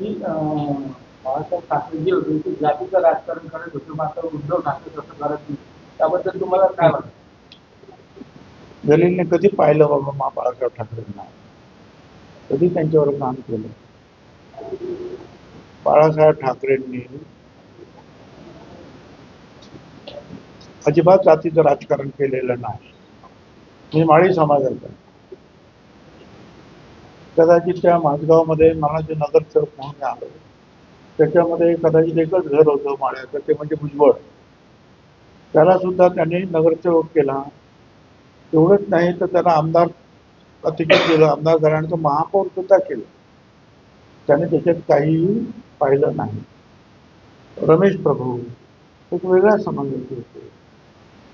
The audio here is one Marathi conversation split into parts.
की बाळासाहेब ठाकरे जे होते ते जातीचं राजकारण करत होते मात्र उद्धव ठाकरे तसं करत नाही. त्याबद्दल तुम्हाला काय वाटतं? जलीलने कधी पाहिलं बाबा मा बाळासाहेब ठाकरेंना कधी त्यांच्यावर काम केलं? बाळासाहेब ठाकरेंनी अजिबात जातीचं राजकारण केलेलं नाही. मी माळी समाजाचा कदाचित त्या माझगावमध्ये मला जे नगरसेवक म्हणून आलो त्याच्यामध्ये कदाचित एकच घर होतं माळ्याचं ते म्हणजे भुजबळ. त्याला सुद्धा त्यांनी नगरसेवक केला. एवढंच नाही तर त्याला आमदार तिकीट दिलं आमदार झाल्यानंतर महापौर सुद्धा केलं. त्याने त्याच्यात काहीही पाहिलं नाही. रमेश प्रभू एक वेगळ्या समाजाचे होते.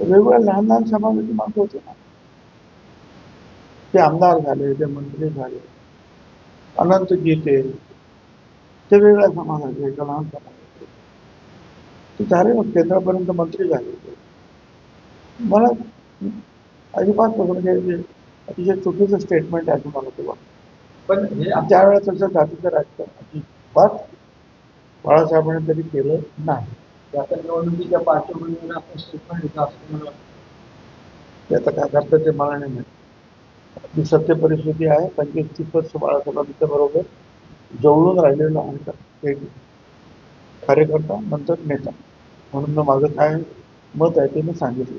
वेगवेगळ्या लहान लहान समाजाची माणसं होते ना. ते आमदार झाले ते मंत्री झाले. अनंत गीते ते वेगळ्या समाजाचे एका लहान समाजाचे ते झाले मग केंद्रापर्यंत मंत्री झाले. ते मला अजिबात म्हणजे अतिशय चुकीचं स्टेटमेंट आहे असं मला ते वाटतं. पण हे ज्या वेळेला तसं जातीचं राजकारण अजिबात बाळासाहेबांनी तरी केलं नाही. आता निवडणुकीच्या पार्श्वभूमीवर आपण स्टेटमेंट असं मला ते आता काय करतं ते मला नाही माहिती. सत्य परिस्थिती आहे. पंचवीस तीस वर्ष बाळासाहेबांच्या बरोबर जवळून राहिलेलं आहे एक कार्यकर्ता नंतर नेता. म्हणून माझं काय मत आहे ते मी सांगितलं.